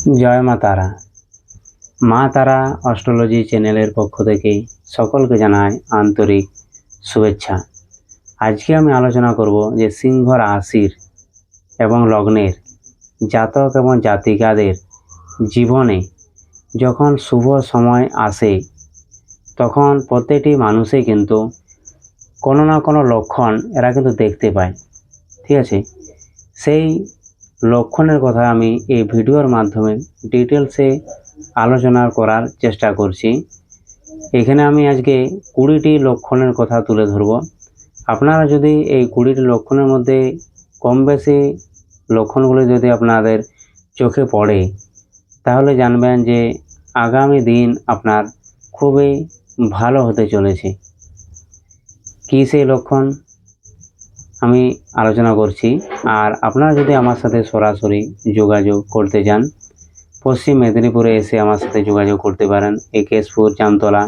জয় মা তারা। মা তারা অস্ট্রোলজি চ্যানেলের পক্ষ থেকে সকলকে জানাই আন্তরিক শুভেচ্ছা। আজকে আমি আলোচনা করব যে সিংহ রাশির এবং লগ্নের জাতক এবং জাতিকাদের জীবনে যখন শুভ সময় আসে, তখন প্রত্যেকটি মানুষই কিন্তু কোনো না কোনো লক্ষণ এরা কিন্তু দেখতে পায়। ঠিক আছে? সেই লক্ষণের কথা আমি এই ভিডিওর মাধ্যমে ডিটেলসে আলোচনা করার চেষ্টা করছি। এখানে আমি আজকে কুড়িটি লক্ষণের কথা তুলে ধরব। আপনারা যদি এই কুড়িটি লক্ষণের মধ্যে কম বেশি লক্ষণগুলো যদি আপনাদের চোখে পড়ে, তাহলে জানবেন যে আগামী দিন আপনার খুবই ভালো হতে চলেছে। কী সেই লক্ষণ? আমি আলোচনা করছি। আর আপনারা যদি আমার সাথে সরাসরি যোগাযোগ করতে চান, পশ্চিম মেদিনীপুরে এসে আমার সাথে যোগাযোগ করতে পারেন। এই কেশপুর জামতলা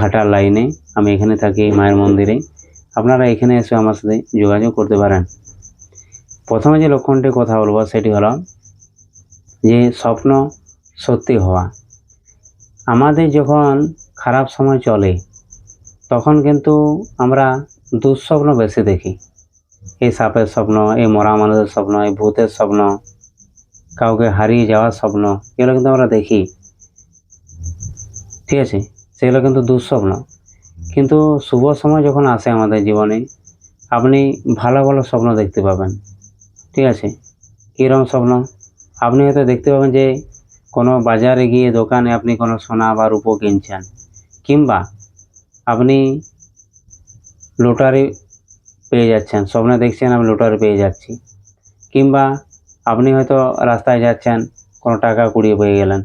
ঘাটার লাইনে আমি এখানে থাকি, মায়ের মন্দিরে। আপনারা এখানে এসে আমার সাথে যোগাযোগ করতে পারেন। প্রথমে যে লক্ষণটির কথা বলব সেটি হলো যে স্বপ্ন সত্যি হওয়া। আমাদের যখন খারাপ সময় চলে, তখন কিন্তু আমরা দুঃস্বপ্ন বেশি দেখি। এই সাপের স্বপ্ন, এই মরা মানুষের স্বপ্ন, এই ভূতের স্বপ্ন, কাউকে হারিয়ে যাওয়ার স্বপ্ন, এগুলো কিন্তু আমরা দেখি। ঠিক আছে? সেগুলো কিন্তু দুঃস্বপ্ন। কিন্তু শুভ সময় যখন আসে আমাদের জীবনে, আপনি ভালো ভালো স্বপ্ন দেখতে পাবেন। ঠিক আছে? কীরকম স্বপ্ন? আপনি হয়তো দেখতে পাবেন যে, কোনো বাজারে গিয়ে দোকানে আপনি কোনো সোনা বা রূপো কিনছেন, কিংবা আপনি লটারি পেয়ে যাচ্ছেন। স্বপ্নে দেখছেন আমি লটারি পেয়ে যাচ্ছি। কিংবা আপনি হয়তো রাস্তায় যাচ্ছেন, কোনো টাকা কুড়িয়ে পেয়ে গেলেন।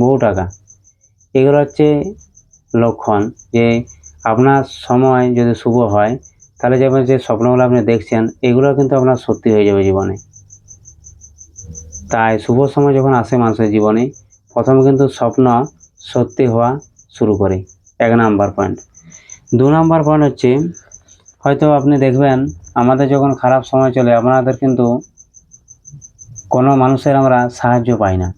বহু টাকা। এগুলো হচ্ছে লক্ষণ যে আপনার সময় যদি শুভ হয়, তাহলে যেমন যে স্বপ্নগুলো আপনি দেখছেন, এগুলো কিন্তু আপনার সত্যি হয়ে যাবে জীবনে। তাই শুভ সময় যখন আসে মানুষের জীবনে, প্রথমে কিন্তু স্বপ্ন সত্যি হওয়া শুরু করে। এক নাম্বার পয়েন্ট দু নাম্বার পয়েন্ট হচ্ছে হয়তো আপনি দেখবেন, আমাদের যখন খারাপ সময় চলে, আপনাদের কিন্তু কোনো মানুষের আমরা সাহায্য পাই না।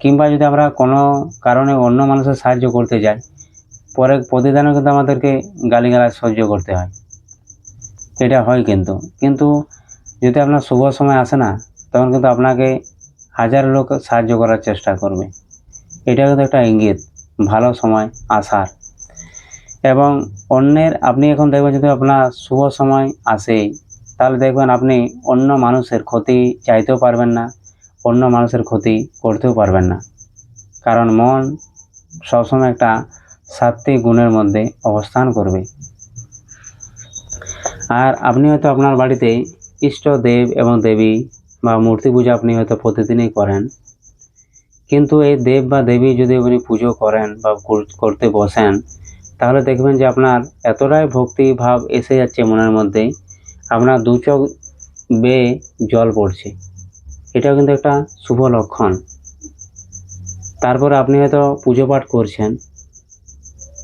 কিংবা যদি আমরা কোনো কারণে অন্য মানুষের সাহায্য করতে যাই, পরে প্রতিদানও কিন্তু আমাদেরকে গালিগালাজ সহ্য করতে হয়। এটা হয় কিন্তু। কিন্তু যদি আপনার শুভ সময় আসে না, তখন কিন্তু আপনাকে হাজার লোক সাহায্য করার চেষ্টা করবে। এটা কিন্তু একটা ইঙ্গিত, ভালো সময় আসার। এবং অন্যের, আপনি এখন দেখবেন যদি আপনার শুভ সময় আসে তাহলে দেখবেন আপনি অন্য মানুষের ক্ষতি চাইতেও পারবেন না, অন্য মানুষের ক্ষতি করতেও পারবেন না। কারণ মন সবসময় একটা সাত্বিক গুণের মধ্যে অবস্থান করবে। আর আপনি হয়তো আপনার বাড়িতে ইষ্ট, দেব এবং দেবী বা মূর্তি পূজা আপনি হয়তো প্রতিদিনই করেন। কিন্তু এই দেব বা দেবী যদি আপনি পুজো করেন বা করতে বসেন তাহলে দেখবেন যে আপনার এতটাই ভক্তি ভাব এসে যাচ্ছে মনের মধ্যে আপনার দু চোখ বেয়ে জল পড়ছে। এটাও কিন্তু একটা শুভ লক্ষণ। তারপর আপনি হয়তো পুজো পাঠ করছেন।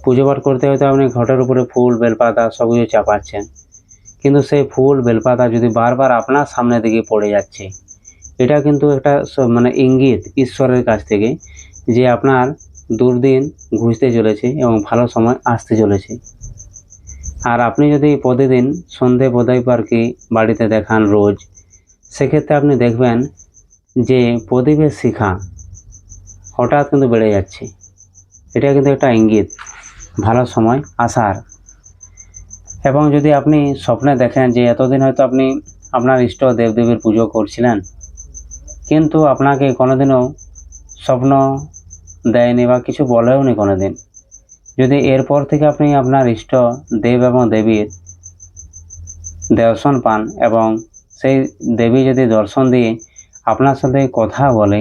পুজো পাঠ করতে হয়তো আপনি ঘটের উপরে ফুল, বেলপাতা সব কিছু চাপাচ্ছেন। কিন্তু সেই ফুল, বেলপাতা যদি বারবার আপনার সামনে দিকে পড়ে যাচ্ছে, এটা কিন্তু একটা মানে ইঙ্গিত ঈশ্বরের কাছ থেকে যে আপনার দুর্দিন ঘুষতে চলেছে এবং ভালো সময় আসতে চলেছে। আর আপনি যদি প্রতিদিন সন্ধে বোধহয় পার্কে বাড়িতে দেখান রোজ, সেক্ষেত্রে আপনি দেখবেন যে প্রদীপের শিখা হঠাৎ কিন্তু বেড়ে যাচ্ছে। এটা কিন্তু একটা ইঙ্গিত, ভালো সময় আসার। এবং যদি আপনি স্বপ্নে দেখেন যে এতদিন হয়তো আপনি আপনার ইষ্ট দেবদেবীর পুজো করছিলেন, কিন্তু আপনাকে কোনোদিনও স্বপ্ন দেয়নি বা কিছু বলেও নি কোনোদিন। যদি এরপর থেকে আপনি আপনার ইষ্ট, দেব এবং দেবীর দর্শন পান এবং সেই দেবী যদি দর্শন দিয়ে আপনার সাথে কথা বলে,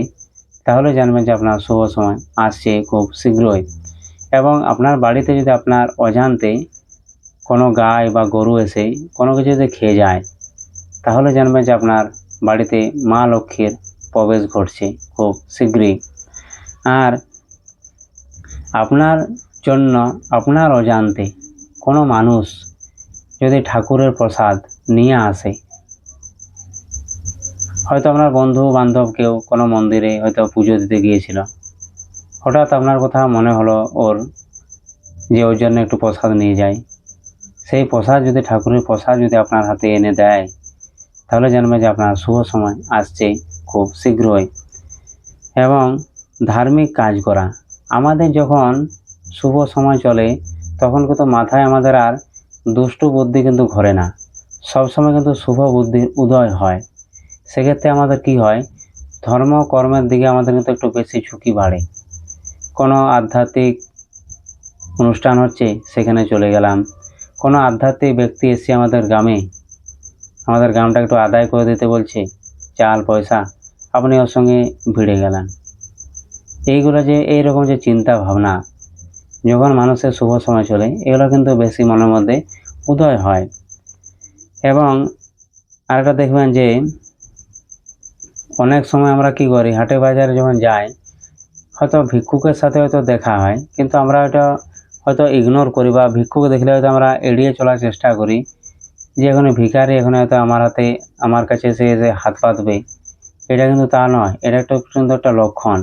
তাহলে জানবেন যে আপনার শুভ সময় আসছে খুব শীঘ্রই। এবং আপনার বাড়িতে যদি আপনার অজান্তে কোনো গাই বা গরু এসে কোনো কিছু যদি খেয়ে যায়, তাহলে জানবেন যে আপনার বাড়িতে মা লক্ষ্মীর প্রবেশ ঘটছে খুব শীঘ্রই। আর আপনার জন্য, আপনার অজান্তে কোনো মানুষ যদি ঠাকুরের প্রসাদ নিয়ে আসে। হয়তো আপনার বন্ধু বান্ধব কেউ কোনো মন্দিরে হয়তো পুজো দিতে গিয়েছিল। হঠাৎ আপনার কথা মনে হলো ওর যে ওর জন্য একটু প্রসাদ নিয়ে যাই সেই প্রসাদ যদি, ঠাকুরের প্রসাদ যদি আপনার হাতে এনে দেয়, তাহলে জানবে যে আপনার শুভ সময় আসছে খুব শীঘ্রই। এবং ধার্মিক কাজ করা আমাদের যখন শুভ সময় চলে, তখন কিন্তু মাথায় আমাদের আর দুষ্টু বুদ্ধি কিন্তু ঘরে না। সবসময় কিন্তু শুভ বুদ্ধির উদয় হয়। সেক্ষেত্রে আমাদের কি হয়? ধর্ম কর্মের দিকে আমাদের কিন্তু একটু বেশি ঝুঁকি বাড়ে। কোনো আধ্যাত্মিক অনুষ্ঠান হচ্ছে, সেখানে চলে গেলাম। কোনো আধ্যাত্মিক ব্যক্তি এসে আমাদের গ্রামে, আমাদের গ্রামটা একটু আদায় করে দিতে বলছে, চাল, পয়সা, আপনি ওর সঙ্গে ভিড়ে গেলেন। এইগুলো যে, এইরকম যে চিন্তা ভাবনা যখন মানুষের শুভ সময় চলে, এগুলো কিন্তু বেশি মনের মধ্যে উদয় হয়। এবং আরেকটা দেখবেন যে, অনেক সময় আমরা কি করি, হাটে বাজারে যখন যাই, হয়তো ভিক্ষুকের সাথে হয়তো দেখা হয়, কিন্তু আমরা ওটা হয়তো ইগনোর করি বা ভিক্ষুক দেখলে হয়তো আমরা এড়িয়ে চলার চেষ্টা করি, যে এখানে ভিখারি এখানে হয়তো আমার হাতে, আমার কাছে এসে এসে হাত পাতবে। এটা কিন্তু তা নয়, এটা একটা কিন্তু একটা লক্ষণ।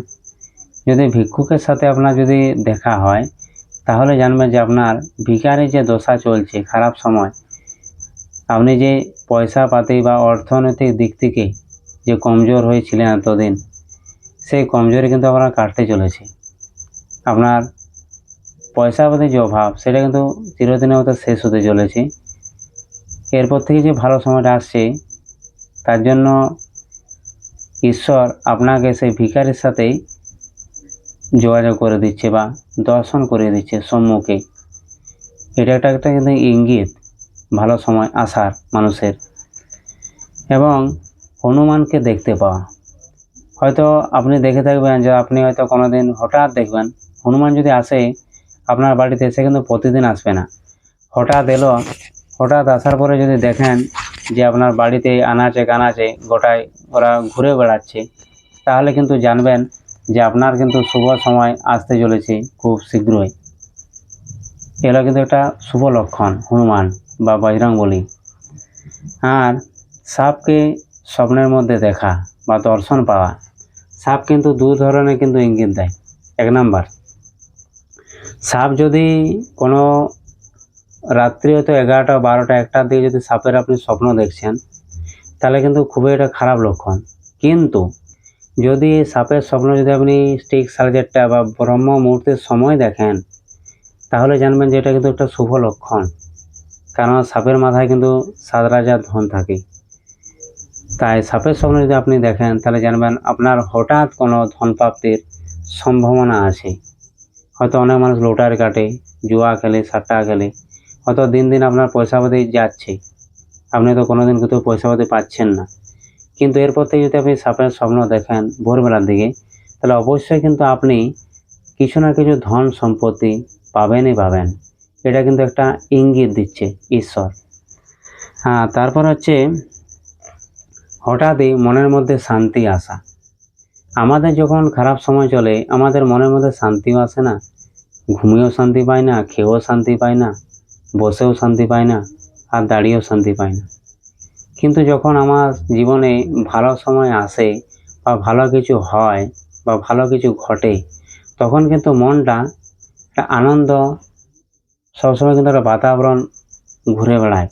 যদি ভিক্ষুকের সাথে আপনার যদি দেখা হয়, তাহলে জানবেন যে আপনার ভিখারির যে দশা চলছে, খারাপ সময়, আপনি যে পয়সা পাতি বা অর্থনৈতিক দিক থেকে যে কমজোর হয়েছিলেন এতদিন, সেই কমজোরি কিন্তু আপনার কাটতে চলেছে। আপনার পয়সা পাতি যে অভাব, সেটা কিন্তু চিরদিনের মতো শেষ হতে চলেছে। এরপর থেকে যে ভালো সময়টা আসছে, তার জন্য ঈশ্বর আপনাকে সেই ভিখারির সাথেই যোগাযোগ করে দিচ্ছে বা দর্শন করে দিচ্ছে সম্মুখে। এটা একটা একটা কিন্তু ইঙ্গিত, ভালো সময় আসার মানুষের। এবং হনুমানকে দেখতে পাওয়া। হয়তো আপনি দেখে থাকবেন যে আপনি হয়তো কোনো দিন হঠাৎ দেখবেন, হনুমান যদি আসে আপনার বাড়িতে, সে কিন্তু প্রতিদিন আসবে না। হঠাৎ এলো, হঠাৎ আসার পরে যদি দেখেন যে আপনার বাড়িতে আনাচে কানাচে গোটায় ওরা ঘুরে বেড়াচ্ছে, তাহলে কিন্তু জানবেন যে আপনার কিন্তু শুভ সময় আসতে চলেছে খুব শীঘ্রই। এগুলো কিন্তু একটা শুভ লক্ষণ, হনুমান বা বজরং বলি। আর সাপকে স্বপ্নের মধ্যে দেখা বা দর্শন পাওয়া, সাপ কিন্তু দু ধরনের কিন্তু ইঙ্গিত দেয়। এক নাম্বার, সাপ যদি কোনো রাত্রি হয়তো এগারোটা, বারোটা একটার দিকে যদি সাপের আপনি স্বপ্ন দেখছেন, তাহলে কিন্তু খুবই একটা খারাপ লক্ষণ। কিন্তু যদি সাপের স্বপ্ন যদি আপনি ঠিক সাড়ে চারটা বা ব্রহ্ম মুহূর্তের সময় দেখেন, তাহলে জানবেন যে এটা কিন্তু একটা শুভ লক্ষণ। কারণ সাপের মাথায় কিন্তু সাত রাজার ধন থাকে। তাই সাপের স্বপ্ন যদি আপনি দেখেন, তাহলে জানবেন আপনার হঠাৎ কোনো ধন প্রাপ্তির সম্ভাবনা আছে। হয়তো অনেক মানুষ লোটার কাটে, জুয়া খেলে, সাট্টা খেলে। হয়তো দিন দিন আপনার পয়সাপাতি যাচ্ছে। আপনি তো কোনোদিন কোথাও পয়সাপাতি পাচ্ছেন না। কিন্তু এরপর থেকে যদি আপনি সাপের স্বপ্ন দেখেন ভোরবেলার দিকে, তাহলে অবশ্যই কিন্তু আপনি কিছু না কিছু ধন সম্পত্তি পাবেনই পাবেন। এটা কিন্তু একটা ইঙ্গিত দিচ্ছে ঈশ্বর। হ্যাঁ তারপর হচ্ছে, হঠাৎই মনের মধ্যে শান্তি আসা। আমাদের যখন খারাপ সময় চলে, আমাদের মনের মধ্যে শান্তিও আসে না। ঘুমিয়েও শান্তি পায় না, খেয়েও শান্তি পায় না, বসেও শান্তি পায় না, আর দাঁড়িয়েও শান্তি পায় না। কিন্তু যখন আমার জীবনে ভালো সময় আসে বা ভালো কিছু হয় বা ভালো কিছু ঘটে, তখন কিন্তু মনটা একটা আনন্দ, সবসময় কিন্তু একটা বাতাবরণ ঘুরে বেড়ায়।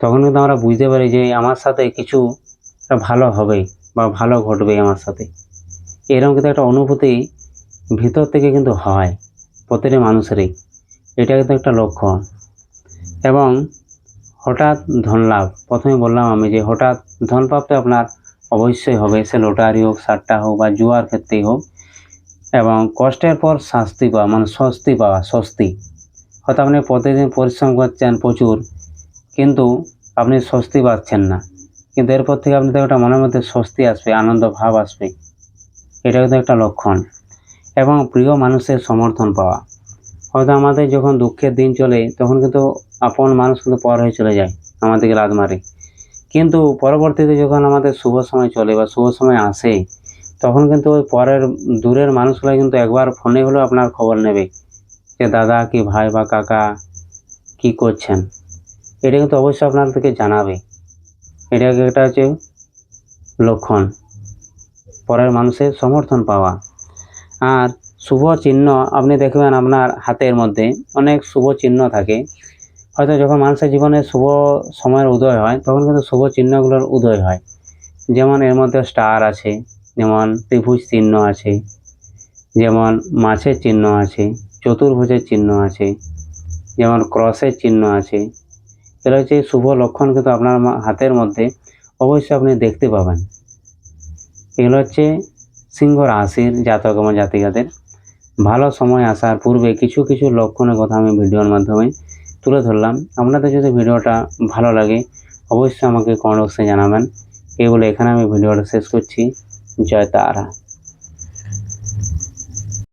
তখন কিন্তু আমরা বুঝতে পারি যে আমার সাথে কিছু ভালো হবে বা ভালো ঘটবে আমার সাথে। এরকম কিন্তু একটা অনুভূতি ভিতর থেকে কিন্তু হয় প্রতিটি মানুষেরই। এটা কিন্তু একটা লক্ষ্য এবং হঠাৎ ধন লাভ। প্রথমে বললাম আমি যে হঠাৎ ধন প্রাপ্তি আপনার অবশ্যই হবে, সে লটারি হোক সাট্টা হোক বা জুয়ার ক্ষেত্রেই হোক। এবং কষ্টের পর শাস্তি পাওয়া মানে স্বস্তি পাওয়া, স্বস্তি। হয়তো আপনি প্রতিদিন পরিশ্রম করছেন প্রচুর, কিন্তু আপনি স্বস্তি পাচ্ছেন না। কিন্তু এরপর থেকে আপনি তো একটা মনের মধ্যে স্বস্তি আসবে, আনন্দ ভাব আসবে। এটা কিন্তু একটা লক্ষণ। এবং প্রিয় মানুষের সমর্থন পাওয়া। হয়তো আমাদের যখন দুঃখের দিন চলে, তখন কিন্তু আপন মানুষ কিন্তু পর হয়ে চলে যায় আমাদেরকে লাদ মারে। কিন্তু পরবর্তীতে যখন আমাদের শুভ সময় চলে বা শুভ সময় আসে, তখন কিন্তু ওই পরের দূরের মানুষগুলো কিন্তু একবার ফোনে হলেও আপনার খবর নেবে যে দাদা কি ভাই বা কাকা কি করছেন। এটা কিন্তু অবশ্যই আপনাদেরকে জানাবে। এটা একটা হচ্ছে লক্ষণ। পরের মানুষের সমর্থন পাওয়া। আর শুভ চিহ্ন আপনি দেখবেন আপনার হাতের মধ্যে অনেক শুভ চিহ্ন থাকে। হয়তো যখন মানুষের জীবনে শুভ সময়ের উদয় হয়, তখন কিন্তু শুভ চিহ্নগুলোর উদয় হয়। যেমন এর মধ্যে স্টার আছে, যেমন ত্রিভুজ চিহ্ন আছে, যেমন মাছের চিহ্ন আছে, চতুর্ভুজের চিহ্ন আছে, যেমন ক্রসের চিহ্ন আছে। এগুলো হচ্ছে শুভ লক্ষণ কিন্তু আপনার হাতের মধ্যে অবশ্যই আপনি দেখতে পাবেন। এগুলো হচ্ছে সিংহ রাশির জাতক এবং জাতিকাদের। ভালো সময় আসার পূর্বে কিছু কিছু লক্ষণের কথা আমি ভিডিওর মাধ্যমে তুলে ধরলাম। আপনাদের যদি ভিডিওটা ভালো লাগে, অবশ্যই আমাকে কমেন্ট বক্সে জানাবেন। এই বলে এখানে আমি ভিডিওটা শেষ করছি। জয় তারা।